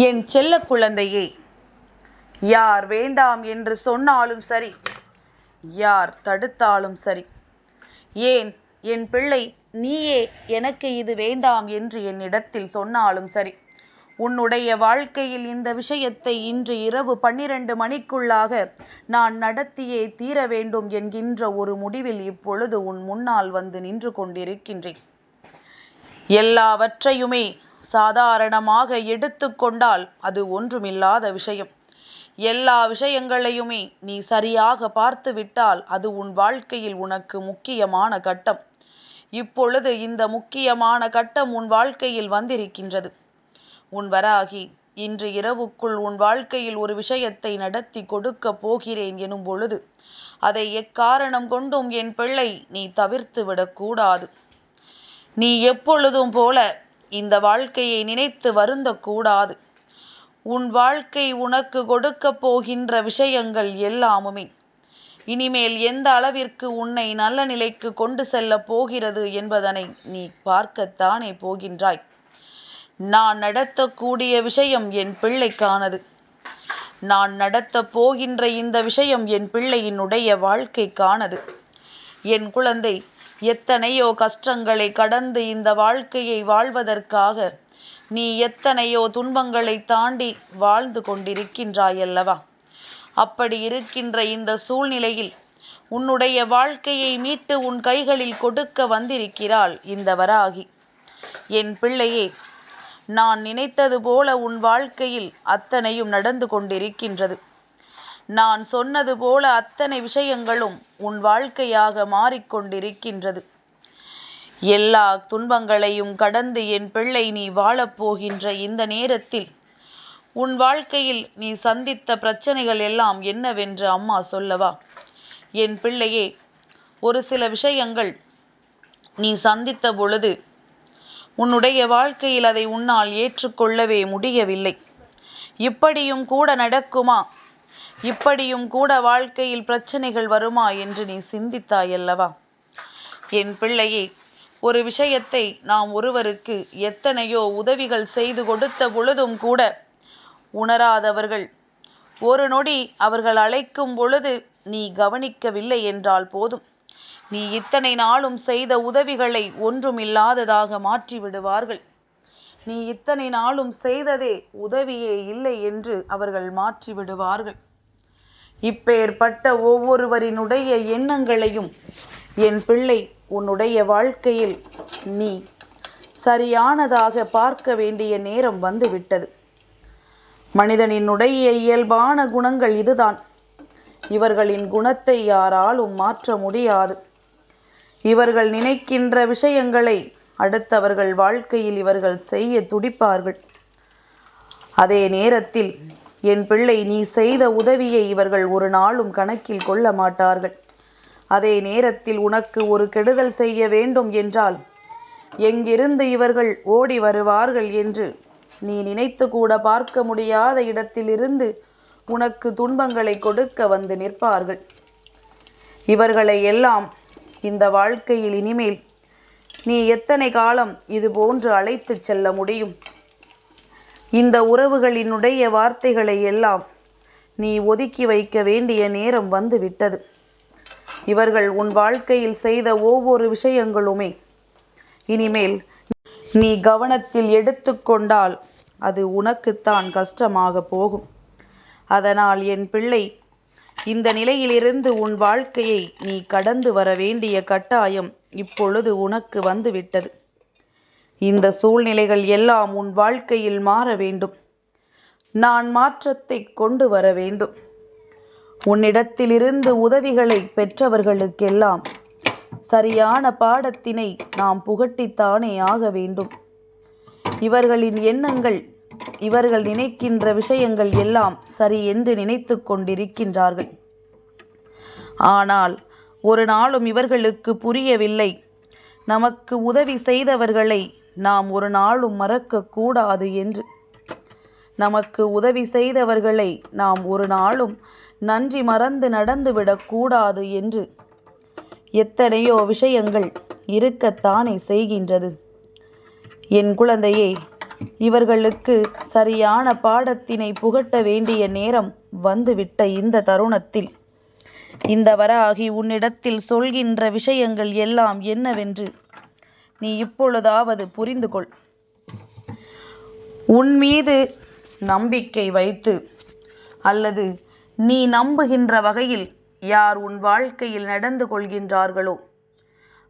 என் செல்ல குழந்தையே யார் வேண்டாம் என்று சொன்னாலும் சரி யார் தடுத்தாலும் சரி ஏன் என் பிள்ளை நீயே எனக்கு இது வேண்டாம் என்று என்னிடத்தில் சொன்னாலும் சரி உன்னுடைய வாழ்க்கையில் இந்த விஷயத்தை இன்று இரவு பன்னிரண்டு மணிக்குள்ளாக நான் நடத்தியே தீர வேண்டும் என்கின்ற ஒரு முடிவில் இப்பொழுது உன் முன்னால் வந்து நின்று கொண்டிருக்கின்றேன். எல்லாவற்றையுமே சாதாரணமாக எடுத்துக்கொண்டால் அது ஒன்றுமில்லாத விஷயம். எல்லா விஷயங்களையுமே நீ சரியாக பார்த்து விட்டால் அது உன் வாழ்க்கையில் உனக்கு முக்கியமான கட்டம். இப்பொழுது இந்த முக்கியமான கட்டம் உன் வாழ்க்கையில் வந்திருக்கின்றது. உன் வராகி இன்று இரவுக்குள் உன் வாழ்க்கையில் ஒரு விஷயத்தை நடத்தி கொடுக்க போகிறேன் எனும் பொழுது அதை எக்காரணம் கொண்டும் என் பிள்ளை நீ தவிர்த்து விடக்கூடாது நீ எப்பொழுதும் போல இந்த வாழ்க்கையை நினைத்து வருந்தக்கூடாது. உன் வாழ்க்கை உனக்கு கொடுக்கப் போகின்ற விஷயங்கள் எல்லாமுமே. இனிமேல் எந்த அளவிற்கு உன்னை நல்ல நிலைக்கு கொண்டு செல்லப் போகிறது என்பதனை நீ பார்க்கத்தானே போகின்றாய். நான் நடத்தக்கூடிய விஷயம் என் பிள்ளைக்கானது. நான் நடத்தப் போகின்ற இந்த விஷயம் என் பிள்ளையினுடைய வாழ்க்கைக்கானது. என் குழந்தை எத்தனையோ கஷ்டங்களை கடந்து இந்த வாழ்க்கையை வாழ்வதற்காக நீ எத்தனையோ துன்பங்களை தாண்டி வாழ்ந்து கொண்டிருக்கின்றாயல்லவா? அப்படி இருக்கின்ற இந்த சூழ்நிலையில் உன்னுடைய வாழ்க்கையை மீட்டு உன் கைகளில் கொடுக்க வந்திருக்கிறாள் இந்த வராகி. என் பிள்ளையே நான் நினைத்தது போல உன் வாழ்க்கையில் அத்தனையும் நடந்து கொண்டிருக்கின்றது. நான் சொன்னது போல அத்தனை விஷயங்களும் உன் வாழ்க்கையாக மாறிக்கொண்டிருக்கின்றது. எல்லா துன்பங்களையும் கடந்து என் பிள்ளை நீ வாழப்போகின்ற இந்த நேரத்தில் உன் வாழ்க்கையில் நீ சந்தித்த பிரச்சனைகள் எல்லாம் என்னவென்று அம்மா சொல்லவா? என் பிள்ளையே ஒரு சில விஷயங்கள் நீ சந்தித்த பொழுது உன்னுடைய வாழ்க்கையில் அதை உன்னால் ஏற்றுக்கொள்ளவே முடியவில்லை. இப்படியும் கூட நடக்குமா? இப்படியும் கூட வாழ்க்கையில் பிரச்சனைகள் வருமா என்று நீ சிந்தித்தாயல்லவா என் பிள்ளையே ஒரு விஷயத்தை நாம் ஒருவருக்கு எத்தனையோ உதவிகள் செய்து கொடுத்த பொழுதும் கூட உணராதவர்கள் ஒரு நொடி அவர்கள் அழைக்கும் பொழுது நீ கவனிக்கவில்லை என்றால் போதும். நீ இத்தனை நாளும் செய்த உதவிகளை ஒன்றுமில்லாததாக மாற்றி விடுவார்கள். நீ இத்தனை நாளும் செய்ததே உதவியே இல்லை என்று அவர்கள் மாற்றி விடுவார்கள். இப்பேற்பட்ட ஒவ்வொருவரினுடைய எண்ணங்களையும் என் பிள்ளை உன்னுடைய வாழ்க்கையில் நீ சரியானதாக பார்க்க வேண்டிய நேரம் வந்துவிட்டது. மனிதனினுடைய இயல்பான குணங்கள் இதுதான். இவர்களின் குணத்தை யாராலும் மாற்ற முடியாது. இவர்கள் நினைக்கின்ற விஷயங்களை அடுத்தவர்கள் வாழ்க்கையில் இவர்கள் செய்ய துடிப்பார்கள். அதே நேரத்தில் என் பிள்ளை நீ செய்த உதவியை இவர்கள் ஒரு நாளும் கணக்கில் கொள்ள மாட்டார்கள். அதே நேரத்தில் உனக்கு ஒரு கெடுதல் செய்ய வேண்டும் என்றால் எங்கிருந்து இவர்கள் ஓடி வருவார்கள் என்று நீ நினைத்து கூட பார்க்க முடியாத இடத்திலிருந்து உனக்கு துன்பங்களை கொடுக்க வந்து நிற்பார்கள். இவர்களை எல்லாம் இந்த வாழ்க்கையில் இனிமேல் நீ எத்தனை காலம் இது போன்று அழைத்துச் செல்ல முடியும்? இந்த உறவுகளினுடைய வார்த்தைகளை எல்லாம் நீ ஒதுக்கி வைக்க வேண்டிய நேரம் வந்து விட்டது இவர்கள் உன் வாழ்க்கையில் செய்த ஒவ்வொரு விஷயங்களுமே இனிமேல் நீ கவனத்தில் எடுத்துக்கொண்டால் அது உனக்குத்தான் கஷ்டமாக போகும். அதனால் என் பிள்ளை இந்த நிலையிலிருந்து உன் வாழ்க்கையை நீ கடந்து வர வேண்டிய கட்டாயம் இப்பொழுது உனக்கு வந்துவிட்டது. இந்த சூழ்நிலைகள் எல்லாம் உன் வாழ்க்கையில் மாற வேண்டும். நான் மாற்றத்தை கொண்டு வர வேண்டும். உன்னிடத்திலிருந்து உதவிகளை பெற்றவர்களுக்கெல்லாம் சரியான பாடத்தினை நாம் புகட்டித்தானே ஆக வேண்டும். இவர்களின் எண்ணங்கள் இவர்கள் நினைக்கின்ற விஷயங்கள் எல்லாம் சரி என்று நினைத்து கொண்டிருக்கின்றார்கள். ஆனால் ஒரு நாளும் இவர்களுக்கு புரியவில்லை. நமக்கு உதவி செய்தவர்களை நாம் ஒரு நாளும் மறக்கக்கூடாது என்று. நமக்கு உதவி செய்தவர்களை நாம் ஒரு நாளும் நன்றி மறந்து நடந்துவிடக்கூடாது என்று. எத்தனையோ விஷயங்கள் இருக்கத்தானே செய்கின்றது. என் குழந்தையே இவர்களுக்கு சரியான பாடத்தினை புகட்ட வேண்டிய நேரம் வந்துவிட்ட இந்த தருணத்தில். இந்த வராகி உன்னிடத்தில் சொல்கின்ற விஷயங்கள் எல்லாம் என்னவென்று நீ இப்பொழுதாவது புரிந்து கொள் உன் மீது நம்பிக்கை வைத்து அல்லது நீ நம்புகின்ற வகையில் யார் உன் வாழ்க்கையில் நடந்து கொள்கின்றார்களோ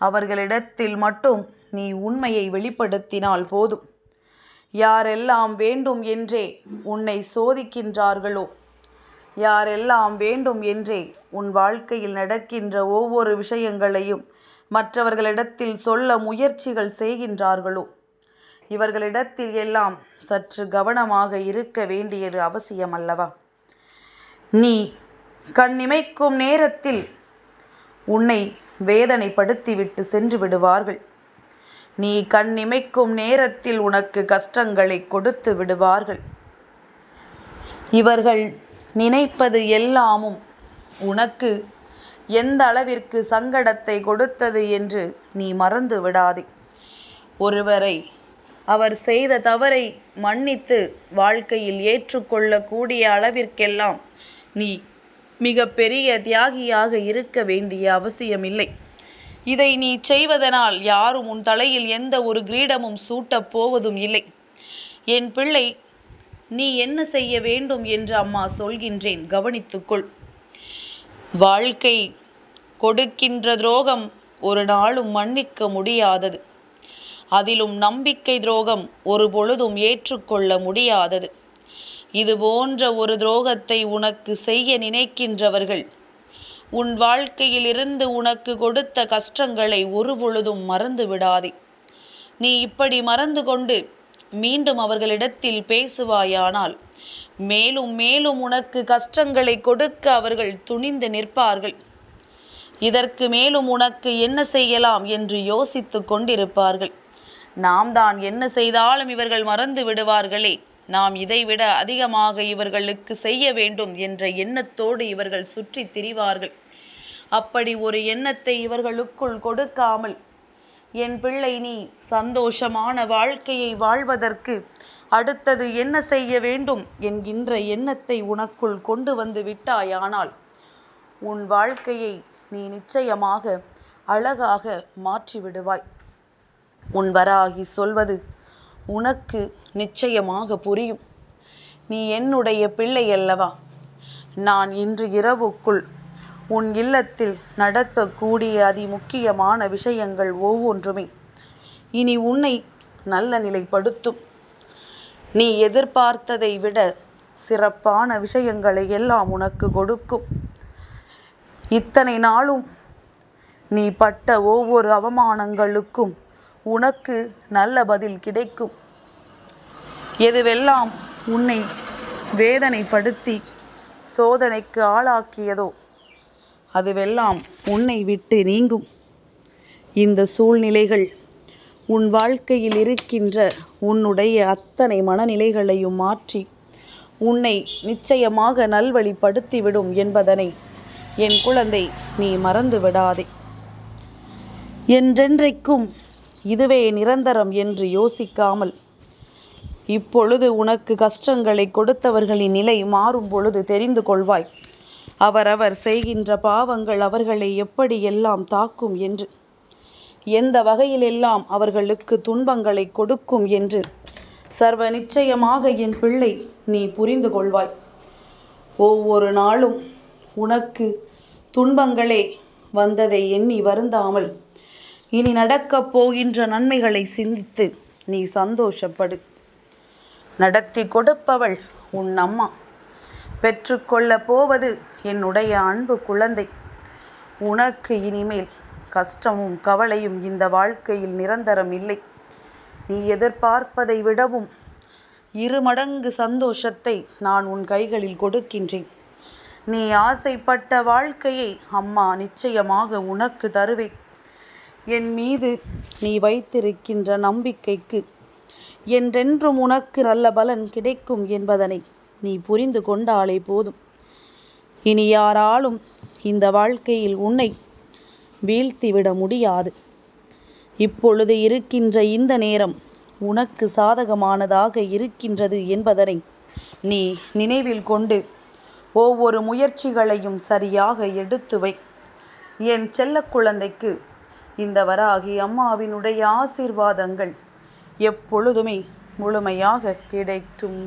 அவர்களிடத்தில் மட்டும் நீ உண்மையை வெளிப்படுத்தினால் போதும். யாரெல்லாம் வேண்டும் என்றே உன்னை சோதிக்கின்றார்களோ யாரெல்லாம் வேண்டும் என்றே உன் வாழ்க்கையில் நடக்கின்ற ஒவ்வொரு விஷயங்களையும் மற்றவர்களிடத்தில் சொல்ல முயற்சிகள் செய்கின்றார்களோ? இவர்களிடத்தில் எல்லாம் சற்று கவனமாக இருக்க வேண்டியது அவசியம் அல்லவா நீ கண்ணிமைக்கும் நேரத்தில் உன்னை வேதனைப்படுத்திவிட்டு சென்று விடுவார்கள். நீ கண்ணிமைக்கும் நேரத்தில் உனக்கு கஷ்டங்களை கொடுத்து விடுவார்கள். இவர்கள் நினைப்பது எல்லாமும் உனக்கு எந்த அளவிற்கு சங்கடத்தை கொடுத்தது என்று நீ மறந்து விடாதே. ஒருவரை அவர் செய்த தவறை மன்னித்து வாழ்க்கையில் ஏற்றுக்கொள்ளக்கூடிய அளவிற்கெல்லாம் நீ மிக பெரிய தியாகியாக இருக்க வேண்டிய அவசியமில்லை. இதை நீ செய்வதனால் யாரும் உன் தலையில் எந்த ஒரு கிரீடமும் சூட்டப் போவதும் இல்லை. என் பிள்ளை நீ என்ன செய்ய வேண்டும் என்று அம்மா சொல்கின்றேன். கவனித்துக்கொள். வாழ்க்கை கொடுக்கின்ற துரோகம் ஒரு நாளும் மன்னிக்க முடியாதது. அதிலும் நம்பிக்கை துரோகம் ஒரு பொழுதும் ஏற்றுக்கொள்ள முடியாதது. இது போன்ற ஒரு துரோகத்தை உனக்கு செய்ய நினைக்கின்றவர்கள் உன் வாழ்க்கையிலிருந்து உனக்கு கொடுத்த கஷ்டங்களை ஒரு பொழுதும் மறந்து விடாதே. நீ இப்படி மறந்து கொண்டு மீண்டும் அவர்களிடத்தில் பேசுவாயானால் மேலும் மேலும் உனக்கு கஷ்டங்களை கொடுக்க அவர்கள் துணிந்து நிற்பார்கள். இதற்கு மேலும் உனக்கு என்ன செய்யலாம் என்று யோசித்து கொண்டிருப்பார்கள். நாம் தான் என்ன செய்தாலும் இவர்கள் மறந்து விடுவார்களே. நாம் இதைவிட அதிகமாக இவர்களுக்கு செய்ய வேண்டும் என்ற எண்ணத்தோடு இவர்கள் சுற்றி திரிவார்கள். அப்படி ஒரு எண்ணத்தை இவர்களுக்குள் கொடுக்காமல் என் பிள்ளை நீ சந்தோஷமான வாழ்க்கையை வாழ்வதற்கு அடுத்தது என்ன செய்ய வேண்டும் என்கின்ற எண்ணத்தை உனக்குள் கொண்டு வந்து விட்டாயானால் உன் வாழ்க்கையை நீ நிச்சயமாக அழகாக மாற்றிவிடுவாய். உன் வராகி சொல்வது உனக்கு நிச்சயமாக புரியும். நீ என்னுடைய பிள்ளை அல்லவா? நான் இன்று இரவுக்குள் உன் இல்லத்தில் நடத்தக்கூடிய அதி முக்கியமான விஷயங்கள் ஒவ்வொன்றுமே இனி உன்னை நல்ல நிலைப்படுத்தும். நீ எதிர்பார்த்ததை விட சிறப்பான விஷயங்களை எல்லாம் உனக்கு கொடுக்கும். இத்தனை நாளும் நீ பட்ட ஒவ்வொரு அவமானங்களுக்கும் உனக்கு நல்ல பதில் கிடைக்கும். எதுவெல்லாம் உன்னை வேதனைப்படுத்தி சோதனைக்கு ஆளாக்கியதோ அதுவெல்லாம் உன்னை விட்டு நீங்கும். இந்த சூழ்நிலைகள் உன் வாழ்க்கையில் இருக்கின்ற உன்னுடைய அத்தனை மனநிலைகளையும் மாற்றி உன்னை நிச்சயமாக நல்வழிப்படுத்திவிடும் என்பதனை என் குழந்தை நீ மறந்து விடாதே. என்றென்றைக்கும் இதுவே நிரந்தரம் என்று யோசிக்காமல் இப்பொழுது உனக்கு கஷ்டங்களை கொடுத்தவர்களின் நிலை மாறும் பொழுது தெரிந்து கொள்வாய். அவரவர் செய்கின்ற பாவங்கள் அவர்களை எப்படியெல்லாம் தாக்கும் என்று. எந்த வகையிலெல்லாம் அவர்களுக்கு துன்பங்களை கொடுக்கும் என்று. சர்வ நிச்சயமாக என் பிள்ளை நீ புரிந்து கொள்வாய். ஒவ்வொரு நாளும் உனக்கு துன்பங்களே வந்ததை எண்ணி வருந்தாமல் இனி நடக்கப் போகின்ற நன்மைகளை சிந்தித்து நீ சந்தோஷப்படு. நடத்தி கொடுப்பவள் உன் அம்மா. பெற்றுக்கொள்ளப் போவது என்னுடைய அன்பு குழந்தை. உனக்கு இனிமேல் கஷ்டமும் கவலையும் இந்த வாழ்க்கையில் நிரந்தரம் இல்லை. நீ எதிர்பார்ப்பதை விடவும் இருமடங்கு சந்தோஷத்தை நான் உன் கைகளில் கொடுக்கின்றேன். நீ ஆசைப்பட்ட வாழ்க்கையை அம்மா நிச்சயமாக உனக்கு தருவேன். என் மீது நீ வைத்திருக்கின்ற நம்பிக்கைக்கு என்றென்றும் உனக்கு நல்ல பலன் கிடைக்கும் என்பதனை நீ புரிந்து கொண்டாலே போதும். இனி யாராலும் இந்த வாழ்க்கையில் உன்னை வீழ்த்திவிட முடியாது. இப்பொழுது இருக்கின்ற இந்த நேரம் உனக்கு சாதகமானதாக இருக்கின்றது என்பதனை நீ நினைவில் கொண்டு ஒவ்வொரு முயற்சிகளையும் சரியாக எடுத்து வை. என் செல்ல குழந்தைக்கு இந்த வராகி அம்மாவினுடைய ஆசீர்வாதங்கள் எப்பொழுதுமே முழுமையாக கிடைக்கும்